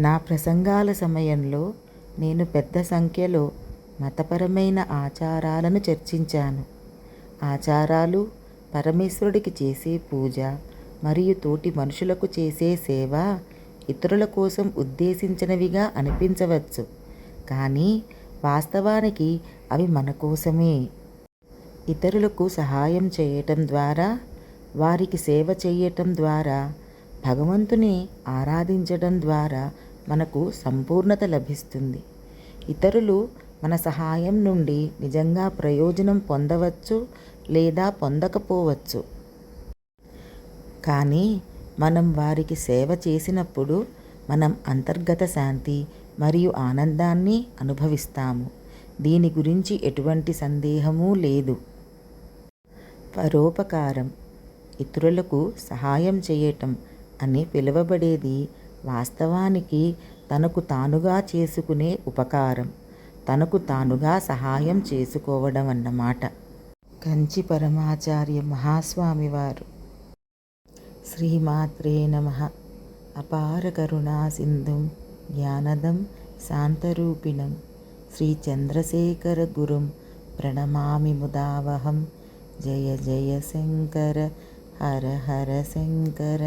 నా ప్రసంగాల సమయంలో నేను పెద్ద సంఖ్యలో మతపరమైన ఆచారాలను చర్చించాను. ఆచారాలు పరమేశ్వరుడికి చేసే పూజ మరియు తోటి మనుషులకు చేసే సేవ ఇతరుల కోసం ఉద్దేశించినవిగా అనిపించవచ్చు. కానీ వాస్తవానికి అవి మన కోసమే. ఇతరులకు సహాయం చేయటం ద్వారా వారికి సేవ చేయటం ద్వారా భగవంతుని ఆరాధించడం ద్వారా మనకు సంపూర్ణత లభిస్తుంది. ఇతరులు మన సహాయం నుండి నిజంగా ప్రయోజనం పొందవచ్చు లేదా పొందకపోవచ్చు. కానీ మనం వారికి సేవ చేసినప్పుడు మనం అంతర్గత శాంతి మరియు ఆనందాన్ని అనుభవిస్తాము. దీని గురించి ఎటువంటి సందేహమూ లేదు. పరోపకారం ఇతరులకు సహాయం చేయటం అని పిలువబడేది వాస్తవానికి తనకు తానుగా చేసుకునే ఉపకారం తనకు తానుగా సహాయం చేసుకోవడం అన్నమాట కంచి పరమాచార్య మహాస్వామి వారు శ్రీమాత్రే నమ. అపార కరుణా సింధుం జ్ఞానదం శాంతరూపిణం. శ్రీ చంద్రశేఖర గురుం ప్రణమామి ముదావహం. జయ జయ శంకర హర హర శంకర.